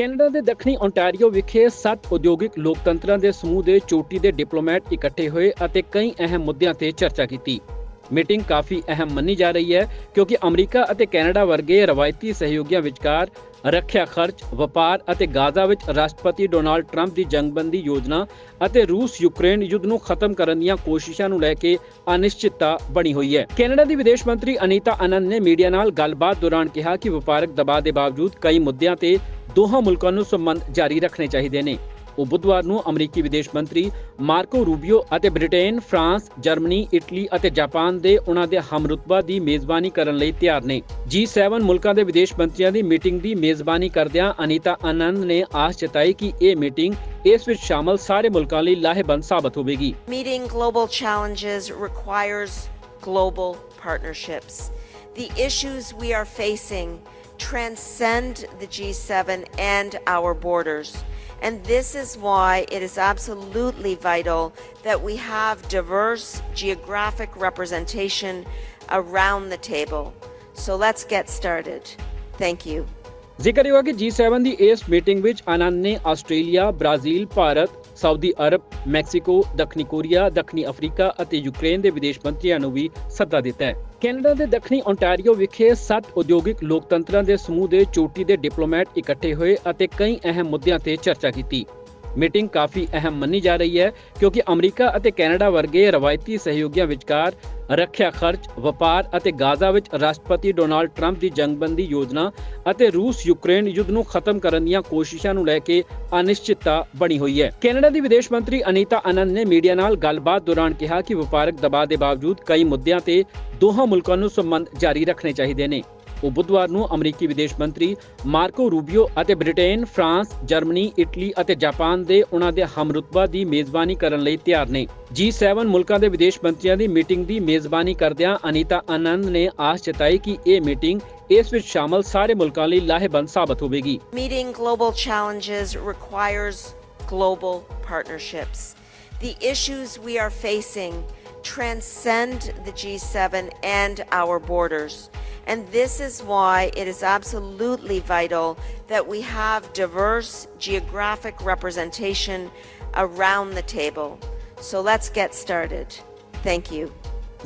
Canada ਦੇ ਦੱਖਣੀ Ontario ਵਿਖੇ ਸੱਤ ਉਦਯੋਗਿਕ ਲੋਕਤੰਤਰਾਂ ਦੇ ਸਮੂਹ ਦੇ ਚੋਟੀ ਦੇ ਡਿਪਲੋਮੈਟ ਇਕੱਠੇ ਹੋਏ ਅਤੇ ਕਈ ਅਹਿਮ ਮੁੱਦਿਆਂ ਤੇ ਚਰਚਾ ਕੀਤੀ ਮੀਟਿੰਗ ਕਾਫੀ ਅਹਿਮ ਮੰਨੀ ਜਾ ਰਹੀ ਹੈ ਕਿਉਂਕਿ ਅਮਰੀਕਾ ਅਤੇ ਕੈਨੇਡਾ ਵਰਗੇ ਰਵਾਇਤੀ ਸਹਿਯੋਗੀਆਂ ਵਿਚਕਾਰ ਰੱਖਿਆ ਖਰਚ, ਵਪਾਰ ਅਤੇ ਗਾਜ਼ਾ ਵਿੱਚ ਰਾਸ਼ਟਰਪਤੀ ਡੋਨਾਲਡ ਟਰੰਪ ਦੀ ਜੰਗਬੰਦੀ ਯੋਜਨਾ ਅਤੇ ਰੂਸ ਯੂਕਰੇਨ ਯੁੱਧ ਨੂੰ ਖਤਮ ਕਰਨ ਦੀਆਂ ਕੋਸ਼ਿਸ਼ਾਂ ਨੂੰ ਲੈ ਕੇ ਅਨਿਸ਼ਚਿਤਤਾ ਬਣੀ ਹੋਈ ਹੈ। ਕੈਨੇਡਾ ਦੀ ਵਿਦੇਸ਼ ਮੰਤਰੀ ਅਨੀਤਾ ਆਨੰਦ ਨੇ ਮੀਡੀਆ ਨਾਲ ਗੱਲਬਾਤ ਦੌਰਾਨ ਕਿਹਾ ਕਿ ਵਪਾਰਕ ਦਬਾਅ ਦੇ ਬਾਵਜੂਦ ਕਈ ਮੁੱਦਿਆਂ ਤੇ ਦੋਹਾਂ ਮੁਲਕਾਂ ਨੂੰ ਸੰਬੰਧ ਜਾਰੀ ਰੱਖਣੇ ਚਾਹੀਦੇ ਨੇ। ਉਹ ਬੁੱਧਵਾਰ ਨੂੰ ਅਮਰੀਕੀ ਵਿਦੇਸ਼ ਮੰਤਰੀ ਮਾਰਕੋ ਰੂਬੀਓ ਅਤੇ ਬ੍ਰਿਟੇਨ, ਫਰਾਂਸ, ਜਰਮਨੀ, ਇਟਲੀ ਅਤੇ ਜਾਪਾਨ ਦੇ ਉਹਨਾਂ ਦੇ ਹਮਰੁਤਬਾ ਦੀ ਮੇਜ਼ਬਾਨੀ ਕਰਨ ਲਈ ਤਿਆਰ ਨੇ। G7 ਮੁਲਕਾਂ ਦੇ ਵਿਦੇਸ਼ ਮੰਤਰੀਆਂ ਦੀ ਮੀਟਿੰਗ ਦੀ ਮੇਜ਼ਬਾਨੀ ਕਰਦਿਆਂ ਅਨੀਤਾ ਆਨੰਦ ਨੇ ਆਸ ਜਤਾਈ ਕਿ ਇਹ ਮੀਟਿੰਗ ਇਸ ਵਿੱਚ ਸ਼ਾਮਲ ਸਾਰੇ ਮੁਲਕਾਂ ਲਈ ਲਾਹੇਵੰਦ ਸਾਬਤ ਹੋਵੇਗੀ। Meeting global challenges requires global partnerships. The issues we are facing transcend the G7 and our borders. And this is why it is absolutely vital that we have diverse geographic representation around the table. So let's get started. Thank you. ਜ਼ਿਕਰਯੋਗ ਹੈ ਕਿ G7 ਦੀ ਇਸ meeting ਵਿੱਚ ਆਨੰਦ ਨੇ Australia, Brazil, Bharat, Saudi Arab, Mexico, ਦੱਖਣੀ Korea, ਦੱਖਣੀ Africa ਅਤੇ Ukraine ਦੇ ਵਿਦੇਸ਼ ਮੰਤਰੀਆਂ ਨੂੰ ਵੀ ਸੱਦਾ ਦਿੱਤਾ ਹੈ। ਕੈਨੇਡਾ ਦੇ ਦੱਖਣੀ ਓਨਟਾਰੀਓ ਵਿਖੇ ਸੱਤ ਉਦਯੋਗਿਕ ਲੋਕਤੰਤਰਾਂ ਦੇ ਸਮੂਹ ਦੇ ਚੋਟੀ ਦੇ ਡਿਪਲੋਮੈਟ ਇਕੱਠੇ ਹੋਏ ਅਤੇ ਕਈ ਅਹਿਮ ਮੁੱਦਿਆਂ ਤੇ ਚਰਚਾ ਕੀਤੀ। ਮੀਟਿੰਗ ਕਾਫੀ ਅਹਿਮ ਮੰਨੀ ਜਾ ਰਹੀ ਹੈ ਕਿਉਂਕਿ ਅਮਰੀਕਾ ਅਤੇ ਕੈਨੇਡਾ ਵਰਗੇ ਰਵਾਇਤੀ ਸਹਿਯੋਗੀਆਂ ਵਿਚਕਾਰ ਰੱਖਿਆ ਖਰਚ, ਵਪਾਰ ਅਤੇ ਗਾਜ਼ਾ ਵਿੱਚ ਰਾਸ਼ਟਰਪਤੀ ਡੋਨਾਲਡ ਟਰੰਪ ਦੀ ਜੰਗਬੰਦੀ ਯੋਜਨਾ ਅਤੇ ਰੂਸ ਯੂਕਰੇਨ ਯੁੱਧ ਨੂੰ ਖਤਮ ਕਰਨ ਦੀਆਂ ਕੋਸ਼ਿਸ਼ਾਂ ਨੂੰ ਲੈ ਕੇ ਅਨਿਸ਼ਚਿਤਤਾ ਬਣੀ ਹੋਈ ਹੈ। ਕੈਨੇਡਾ ਦੀ ਵਿਦੇਸ਼ ਮੰਤਰੀ ਅਨੀਤਾ ਆਨੰਦ ਨੇ ਮੀਡੀਆ ਨਾਲ ਗੱਲਬਾਤ ਦੌਰਾਨ ਕਿਹਾ ਕਿ ਵਪਾਰਕ ਦਬਾਅ ਦੇ ਬਾਵਜੂਦ ਕਈ ਮੁੱਦਿਆਂ ਤੇ ਦੋਹਾਂ ਮੁਲਕਾਂ ਨੂੰ ਸੰਬੰਧ ਜਾਰੀ ਰੱਖਣੇ ਚਾਹੀਦੇ ਨੇ। ਉਹ ਬੁੱਧਵਾਰ ਨੂੰ ਅਮਰੀਕੀ ਵਿਦੇਸ਼ ਮੰਤਰੀ ਮਾਰਕੋ ਰੂਬੀਓ ਅਤੇ ਬ੍ਰਿਟੇਨ, ਫਰਾਂਸ, ਜਰਮਨੀ, ਇਟਲੀ ਅਤੇ ਜਾਪਾਨ ਦੇ ਉਹਨਾਂ ਦੇ ਹਮਰੁਤਬਾ ਦੀ ਮੇਜ਼ਬਾਨੀ ਕਰਨ ਲਈ ਤਿਆਰ ਨੇ। G7 ਮੁਲਕਾਂ ਦੇ ਵਿਦੇਸ਼ ਮੰਤਰੀਆਂ ਦੀ ਮੀਟਿੰਗ ਦੀ ਮੇਜ਼ਬਾਨੀ ਕਰਦਿਆਂ ਅਨੀਤਾ ਆਨੰਦ ਨੇ ਆਸ ਜਤਾਈ ਕਿ ਇਹ ਮੀਟਿੰਗ ਇਸ ਵਿੱਚ ਸ਼ਾਮਲ ਸਾਰੇ ਮੁਲਕਾਂ ਲਈ ਲਾਹੇਵੰਦ ਸਾਬਤ ਹੋਵੇਗੀ। Meeting global challenges requires global partnerships. The issues we are facing transcend the G7 and our borders. And this is why it is absolutely vital that we have diverse geographic representation around the table. So let's get started. Thank you.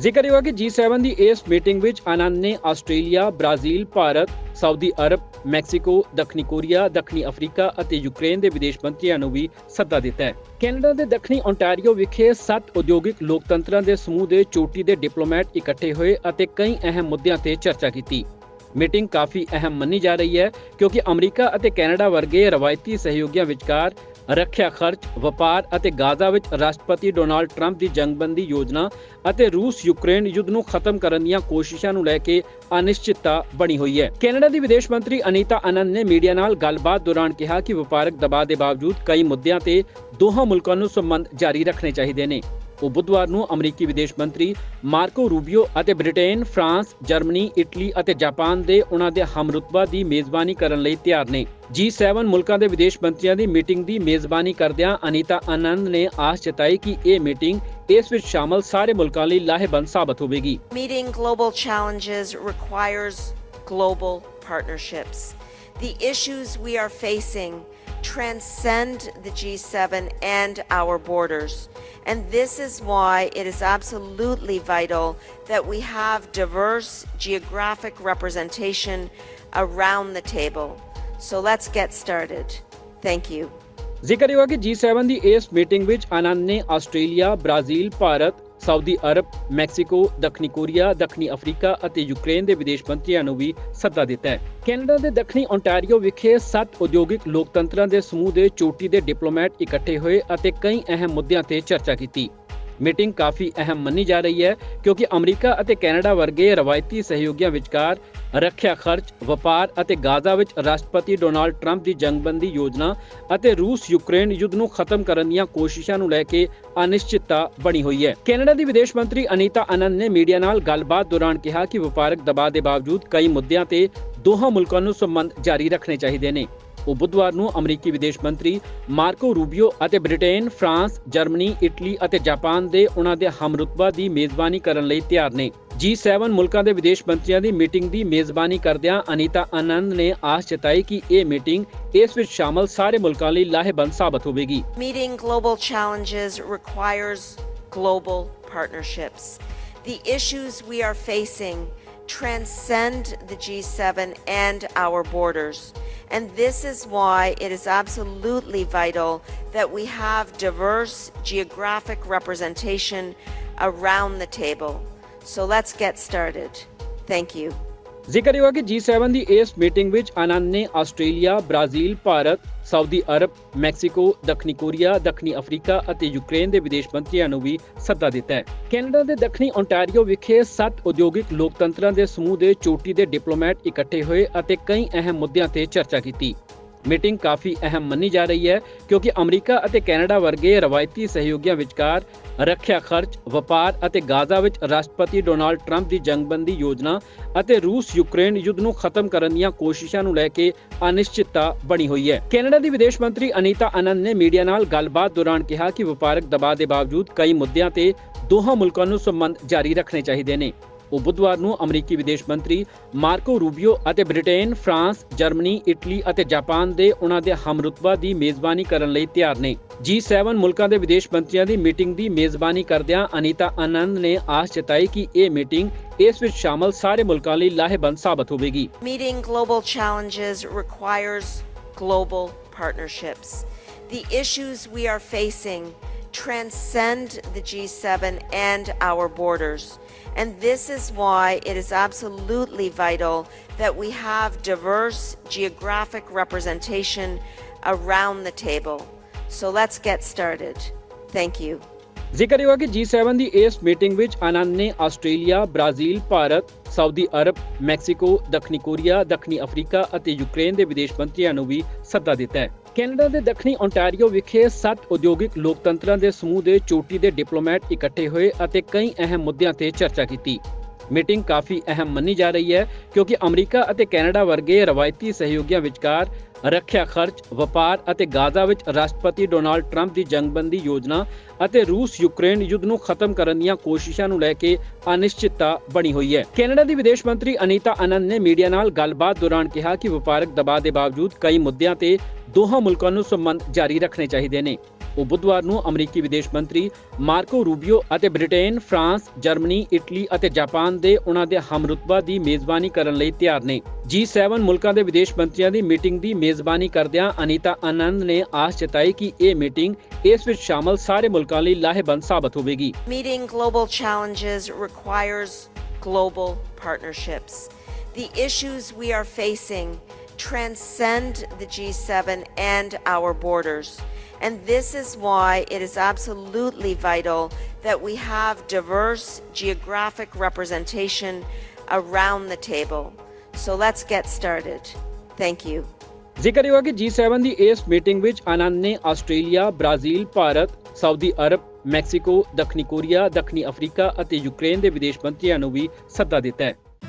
ਜ਼ਿਕਰਯੋਗ ਹੈ ਕਿ G7 ਦੀ ਇਸ meeting ਵਿੱਚ ਆਨੰਦ ਨੇ Australia, Brazil, Bharat, Saudi Arab, Mexico, ਦੱਖਣੀ Korea, ਦੱਖਣੀ Africa ਅਤੇ Ukraine ਦੇ ਵਿਦੇਸ਼ ਮੰਤਰੀਆਂ ਨੂੰ ਵੀ ਸੱਦਾ ਦਿੱਤਾ ਹੈ। ਕੈਨੇਡਾ ਦੇ ਦੱਖਣੀ ਓਨਟਾਰੀਓ ਵਿਖੇ ਸੱਤ ਉਦਯੋਗਿਕ ਲੋਕਤੰਤਰਾਂ ਦੇ ਸਮੂਹ ਦੇ ਚੋਟੀ ਦੇ ਡਿਪਲੋਮੈਟ ਇਕੱਠੇ ਹੋਏ ਅਤੇ ਕਈ ਅਹਿਮ ਮੁੱਦਿਆਂ ਤੇ ਚਰਚਾ ਕੀਤੀ। ਮੀਟਿੰਗ ਕਾਫੀ ਅਹਿਮ ਮੰਨੀ ਜਾ ਰਹੀ ਹੈ ਕਿਉਂਕਿ ਅਮਰੀਕਾ ਅਤੇ ਕੈਨੇਡਾ ਵਰਗੇ ਰਵਾਇਤੀ ਸਹਿਯੋਗੀਆਂ ਵਿਚਕਾਰ ਰੱਖਿਆ ਖਰਚ, ਵਪਾਰ ਅਤੇ ਗਾਜ਼ਾ ਵਿੱਚ ਰਾਸ਼ਟਰਪਤੀ ਡੋਨਾਲਡ ਟਰੰਪ ਦੀ ਜੰਗਬੰਦੀ ਯੋਜਨਾ ਅਤੇ ਰੂਸ ਯੂਕਰੇਨ ਯੁੱਧ ਨੂੰ ਖਤਮ ਕਰਨ ਦੀਆਂ ਕੋਸ਼ਿਸ਼ਾਂ ਨੂੰ ਲੈ ਕੇ ਅਨਿਸ਼ਚਿਤਤਾ ਬਣੀ ਹੋਈ ਹੈ। ਕੈਨੇਡਾ ਦੀ ਵਿਦੇਸ਼ ਮੰਤਰੀ ਅਨੀਤਾ ਆਨੰਦ ਨੇ ਮੀਡੀਆ ਨਾਲ ਗੱਲਬਾਤ ਦੌਰਾਨ ਕਿਹਾ ਕਿ ਵਪਾਰਕ ਦਬਾਅ ਦੇ ਬਾਵਜੂਦ ਕਈ ਮੁੱਦਿਆਂ ਤੇ ਦੋਹਾਂ ਮੁਲਕਾਂ ਨੂੰ ਸੰਬੰਧ ਜਾਰੀ ਰੱਖਣੇ ਚਾਹੀਦੇ ਨੇ। ਉਹ ਬੁੱਧਵਾਰ ਨੂੰ ਅਮਰੀਕੀ ਵਿਦੇਸ਼ ਮੰਤਰੀ ਮਾਰਕੋ ਰੂਬੀਓ ਅਤੇ ਬ੍ਰਿਟੇਨ, ਫਰਾਂਸ, ਜਰਮਨੀ, ਇਟਲੀ ਅਤੇ ਜਾਪਾਨ ਦੇ ਉਹਨਾਂ ਦੇ ਹਮਰੁਤਬਾ ਦੀ ਮੇਜ਼ਬਾਨੀ ਕਰਨ ਲਈ ਤਿਆਰ ਨੇ। G7 ਮੁਲਕਾਂ ਦੇ ਵਿਦੇਸ਼ ਮੰਤਰੀਆਂ ਦੀ ਮੀਟਿੰਗ ਦੀ ਮੇਜ਼ਬਾਨੀ ਕਰਦਿਆਂ ਅਨੀਤਾ ਆਨੰਦ ਨੇ ਆਸ ਜਤਾਈ ਕਿ ਇਹ ਮੀਟਿੰਗ ਇਸ ਵਿੱਚ ਸ਼ਾਮਲ ਸਾਰੇ ਮੁਲਕਾਂ ਲਈ ਲਾਹੇਵੰਦ ਸਾਬਤ ਹੋਵੇਗੀ। Meeting global challenges requires global partnerships. The issues we are facing transcend the G7 and our borders. And this is why it is absolutely vital that we have diverse geographic representation around the table. So let's get started. Thank you. ਜ਼ਿਕਰਯੋਗ ਹੈ ਕਿ G7 ਦੀ ਇਸ meeting ਵਿੱਚ ਆਨੰਦ ਨੇ Australia, Brazil, Bharat, Saudi Arab, Mexico, ਦੱਖਣੀ Korea, ਦੱਖਣੀ Africa ਅਤੇ Ukraine ਦੇ ਵਿਦੇਸ਼ ਮੰਤਰੀਆਂ ਨੂੰ ਵੀ ਸੱਦਾ ਦਿੱਤਾ ਹੈ। ਕੈਨੇਡਾ ਦੇ ਦੱਖਣੀ ਓਨਟਾਰੀਓ ਵਿਖੇ ਸੱਤ ਉਦਯੋਗਿਕ ਲੋਕਤੰਤਰਾਂ ਦੇ ਸਮੂਹ ਦੇ ਚੋਟੀ ਦੇ ਡਿਪਲੋਮੈਟ ਇਕੱਠੇ ਹੋਏ ਅਤੇ ਕਈ ਅਹਿਮ ਮੁੱਦਿਆਂ ਤੇ ਚਰਚਾ ਕੀਤੀ। ਮੀਟਿੰਗ ਕਾਫੀ ਅਹਿਮ ਮੰਨੀ ਜਾ ਰਹੀ ਹੈ ਕਿਉਂਕਿ ਅਮਰੀਕਾ ਅਤੇ ਕੈਨੇਡਾ ਵਰਗੇ ਰਵਾਇਤੀ ਸਹਿਯੋਗੀਆਂ ਵਿਚਕਾਰ ਰੱਖਿਆ ਖਰਚ, ਵਪਾਰ ਅਤੇ ਗਾਜ਼ਾ ਵਿੱਚ ਰਾਸ਼ਟਰਪਤੀ ਡੋਨਾਲਡ ਟਰੰਪ ਦੀ ਜੰਗਬੰਦੀ ਯੋਜਨਾ ਅਤੇ ਰੂਸ ਯੂਕਰੇਨ ਯੁੱਧ ਨੂੰ ਖਤਮ ਕਰਨ ਦੀਆਂ ਕੋਸ਼ਿਸ਼ਾਂ ਨੂੰ ਲੈ ਕੇ ਅਨਿਸ਼ਚਿਤਤਾ ਬਣੀ ਹੋਈ ਹੈ। ਕੈਨੇਡਾ ਦੀ ਵਿਦੇਸ਼ ਮੰਤਰੀ ਅਨੀਤਾ ਆਨੰਦ ਨੇ ਮੀਡੀਆ ਨਾਲ ਗੱਲਬਾਤ ਦੌਰਾਨ ਕਿਹਾ ਕਿ ਵਪਾਰਕ ਦਬਾਅ ਦੇ ਬਾਵਜੂਦ ਕਈ ਮੁੱਦਿਆਂ ਤੇ ਦੋਹਾਂ ਮੁਲਕਾਂ ਨੂੰ ਸੰਬੰਧ ਜਾਰੀ ਰੱਖਣੇ ਚਾਹੀਦੇ ਨੇ। ਉਹ ਬੁੱਧਵਾਰ ਨੂੰ ਅਮਰੀਕੀ ਵਿਦੇਸ਼ ਮੰਤਰੀ ਮਾਰਕੋ ਰੂਬੀਓ ਅਤੇ ਬ੍ਰਿਟੇਨ, ਫਰਾਂਸ, ਜਰਮਨੀ, ਇਟਲੀ ਅਤੇ ਜਾਪਾਨ ਦੇ ਉਹਨਾਂ ਦੇ ਹਮਰੁਤਬਾ ਦੀ ਮੇਜ਼ਬਾਨੀ ਕਰਨ ਲਈ ਤਿਆਰ ਨੇ। G7 ਮੁਲਕਾਂ ਦੇ ਵਿਦੇਸ਼ ਮੰਤਰੀਆਂ ਦੀ ਮੀਟਿੰਗ ਦੀ ਮੇਜ਼ਬਾਨੀ ਕਰਦਿਆਂ ਅਨੀਤਾ ਆਨੰਦ ਨੇ ਆਸ ਜਤਾਈ ਕਿ ਇਹ ਮੀਟਿੰਗ ਇਸ ਵਿੱਚ ਸ਼ਾਮਲ ਸਾਰੇ ਮੁਲਕਾਂ ਲਈ ਲਾਹੇਵੰਦ ਸਾਬਤ ਹੋਵੇਗੀ। Meeting global challenges requires global partnerships. The issues we are facing transcend the G7 and our borders. And this is why it is absolutely vital that we have diverse geographic representation around the table. So let's get started. Thank you. ਜ਼ਿਕਰਯੋਗ ਹੈ ਕਿ G7 ਦੀ ਇਸ meeting ਵਿੱਚ ਆਨੰਦ ਨੇ Australia, Brazil, Bharat, Saudi Arab, Mexico, ਦੱਖਣੀ Korea, ਦੱਖਣੀ Africa ਅਤੇ Ukraine ਦੇ ਵਿਦੇਸ਼ ਮੰਤਰੀਆਂ ਨੂੰ ਵੀ ਸੱਦਾ ਦਿੱਤਾ ਹੈ। ਕੈਨੇਡਾ ਦੇ ਦੱਖਣੀ ਓਨਟਾਰੀਓ ਵਿਖੇ ਸੱਤ ਉਦਯੋਗਿਕ ਲੋਕਤੰਤਰਾਂ ਦੇ ਸਮੂਹ ਦੇ ਚੋਟੀ ਦੇ ਡਿਪਲੋਮੈਟ ਇਕੱਠੇ ਹੋਏ ਅਤੇ ਕਈ ਅਹਿਮ ਮੁੱਦਿਆਂ ਤੇ ਚਰਚਾ ਕੀਤੀ। ਮੀਟਿੰਗ ਕਾਫੀ ਅਹਿਮ ਮੰਨੀ ਜਾ ਰਹੀ ਹੈ ਕਿਉਂਕਿ ਅਮਰੀਕਾ ਅਤੇ ਕੈਨੇਡਾ ਵਰਗੇ ਰਵਾਇਤੀ ਸਹਿਯੋਗੀਆਂ ਵਿਚਕਾਰ ਰੱਖਿਆ ਖਰਚ, ਵਪਾਰ ਅਤੇ ਗਾਜ਼ਾ ਵਿੱਚ ਰਾਸ਼ਟਰਪਤੀ ਡੋਨਾਲਡ ਟਰੰਪ ਦੀ ਜੰਗਬੰਦੀ ਯੋਜਨਾ ਅਤੇ ਰੂਸ ਯੂਕਰੇਨ ਯੁੱਧ ਨੂੰ ਖਤਮ ਕਰਨ ਦੀਆਂ ਕੋਸ਼ਿਸ਼ਾਂ ਨੂੰ ਲੈ ਕੇ ਅਨਿਸ਼ਚਿਤਤਾ ਬਣੀ ਹੋਈ ਹੈ। ਕੈਨੇਡਾ ਦੀ ਵਿਦੇਸ਼ ਮੰਤਰੀ ਅਨੀਤਾ ਆਨੰਦ ਨੇ ਮੀਡੀਆ ਨਾਲ ਗੱਲਬਾਤ ਦੌਰਾਨ ਕਿਹਾ ਕਿ ਵਪਾਰਕ ਦਬਾਅ ਦੇ ਬਾਵਜੂਦ ਕਈ ਮੁੱਦਿਆਂ ਤੇ ਦੋਹਾਂ ਮੁਲਕਾਂ ਨੂੰ ਸੰਬੰਧ ਜਾਰੀ ਰੱਖਣੇ ਚਾਹੀਦੇ ਨੇ। ਉਹ ਬੁੱਧਵਾਰ ਨੂੰ ਅਮਰੀਕੀ ਵਿਦੇਸ਼ ਮੰਤਰੀ ਮਾਰਕੋ ਰੂਬੀਓ ਅਤੇ ਬ੍ਰਿਟੇਨ, ਫਰਾਂਸ, ਜਰਮਨੀ, ਇਟਲੀ ਅਤੇ ਜਾਪਾਨ ਦੇ ਉਹਨਾਂ ਦੇ ਹਮਰੁਤਬਾ ਦੀ ਮੇਜ਼ਬਾਨੀ ਕਰਨ ਲਈ ਤਿਆਰ ਨੇ। G7 ਮੁਲਕਾਂ ਦੇ ਵਿਦੇਸ਼ ਮੰਤਰੀਆਂ ਦੀ ਮੀਟਿੰਗ ਦੀ ਮੇਜ਼ਬਾਨੀ ਕਰਦਿਆਂ ਅਨੀਤਾ ਆਨੰਦ ਨੇ ਆਸ ਜਤਾਈ ਕਿ ਇਹ ਮੀਟਿੰਗ ਇਸ ਵਿੱਚ ਸ਼ਾਮਲ ਸਾਰੇ ਮੁਲਕਾਂ ਲਈ ਲਾਹੇਵੰਦ ਸਾਬਤ ਹੋਵੇਗੀ। Meeting global challenges requires global partnerships. The issues we are facing transcend the G7 and our borders. And this is why it is absolutely vital that we have diverse geographic representation around the table. So let's get started. Thank you. ਜ਼ਿਕਰਯੋਗ ਹੈ ਕਿ G7 ਦੀ ਇਸ meeting ਵਿੱਚ ਆਨੰਦ ਨੇ Australia, Brazil, Bharat, Saudi Arab, Mexico, ਦੱਖਣੀ Korea, ਦੱਖਣੀ Africa ਅਤੇ Ukraine ਦੇ ਵਿਦੇਸ਼ ਮੰਤਰੀਆਂ ਨੂੰ ਵੀ ਸੱਦਾ ਦਿੱਤਾ ਹੈ। ਕੈਨੇਡਾ ਦੇ ਦੱਖਣੀ ਓਨਟਾਰੀਓ ਵਿਖੇ ਸੱਤ ਉਦਯੋਗਿਕ ਲੋਕਤੰਤਰਾਂ ਦੇ ਸਮੂਹ ਦੇ ਚੋਟੀ ਦੇ ਡਿਪਲੋਮੈਟ ਇਕੱਠੇ ਹੋਏ ਅਤੇ ਕਈ ਅਹਿਮ ਮੁੱਦਿਆਂ ਤੇ ਚਰਚਾ ਕੀਤੀ। ਮੀਟਿੰਗ ਕਾਫੀ ਅਹਿਮ ਮੰਨੀ ਜਾ ਰਹੀ ਹੈ ਕਿਉਂਕਿ ਅਮਰੀਕਾ ਅਤੇ ਕੈਨੇਡਾ ਵਰਗੇ ਰਵਾਇਤੀ ਸਹਿਯੋਗੀਆਂ ਵਿਚਕਾਰ ਰੱਖਿਆ ਖਰਚ, ਵਪਾਰ ਅਤੇ ਗਾਜ਼ਾ ਵਿੱਚ ਰਾਸ਼ਟਰਪਤੀ ਡੋਨਾਲਡ ਟਰੰਪ ਦੀ ਜੰਗਬੰਦੀ ਯੋਜਨਾ ਅਤੇ ਰੂਸ ਯੂਕਰੇਨ ਯੁੱਧ ਨੂੰ ਖਤਮ ਕਰਨ ਦੀਆਂ ਕੋਸ਼ਿਸ਼ਾਂ ਨੂੰ ਲੈ ਕੇ ਅਨਿਸ਼ਚਿਤਤਾ ਬਣੀ ਹੋਈ ਹੈ। ਕੈਨੇਡਾ ਦੀ ਵਿਦੇਸ਼ ਮੰਤਰੀ ਅਨੀਤਾ ਆਨੰਦ ਨੇ ਮੀਡੀਆ ਨਾਲ ਗੱਲਬਾਤ ਦੌਰਾਨ ਕਿਹਾ ਕਿ ਵਪਾਰਕ ਦਬਾਅ ਦੇ ਬਾਵਜੂਦ ਕਈ ਮੁੱਦਿਆਂ ਤੇ ਦੋਹਾਂ ਮੁਲਕਾਂ ਨੂੰ ਸੰਬੰਧ ਜਾਰੀ ਰੱਖਣੇ ਚਾਹੀਦੇ ਨੇ। ਉਹ ਬੁੱਧਵਾਰ ਨੂੰ ਅਮਰੀਕੀ ਵਿਦੇਸ਼ ਮੰਤਰੀ ਮਾਰਕੋ ਰੂਬੀਓ ਅਤੇ ਬ੍ਰਿਟੇਨ, ਫਰਾਂਸ, ਜਰਮਨੀ, ਇਟਲੀ ਅਤੇ ਜਾਪਾਨ ਦੇ ਉਹਨਾਂ ਦੇ ਹਮਰੁਤਬਾ ਦੀ ਮੇਜ਼ਬਾਨੀ ਕਰਨ ਲਈ ਤਿਆਰ ਨੇ। G7 ਮੁਲਕਾਂ ਦੇ ਵਿਦੇਸ਼ ਮੰਤਰੀਆਂ ਦੀ ਮੀਟਿੰਗ ਦੀ ਮੇਜ਼ਬਾਨੀ ਕਰਦਿਆਂ ਅਨੀਤਾ ਆਨੰਦ ਨੇ ਆਸ ਜਤਾਈ ਕਿ ਇਹ ਮੀਟਿੰਗ ਇਸ ਵਿੱਚ ਸ਼ਾਮਲ ਸਾਰੇ ਮੁਲਕਾਂ ਲਈ ਲਾਹੇਵੰਦ ਸਾਬਤ ਹੋਵੇਗੀ। Meeting global challenges requires global partnerships. The issues we are facing transcend the G7 and our borders. And this is why it is absolutely vital that we have diverse geographic representation around the table. So let's get started. Thank you. ਜ਼ਿਕਰਯੋਗ ਹੈ ਕਿ G7 ਦੀ ਇਸ meeting ਵਿੱਚ ਆਨੰਦ ਨੇ Australia, Brazil, Bharat, Saudi Arab, Mexico, ਦੱਖਣੀ Korea, ਦੱਖਣੀ Africa ਅਤੇ Ukraine ਦੇ ਵਿਦੇਸ਼ ਮੰਤਰੀਆਂ ਨੂੰ ਵੀ ਸੱਦਾ ਦਿੱਤਾ ਹੈ।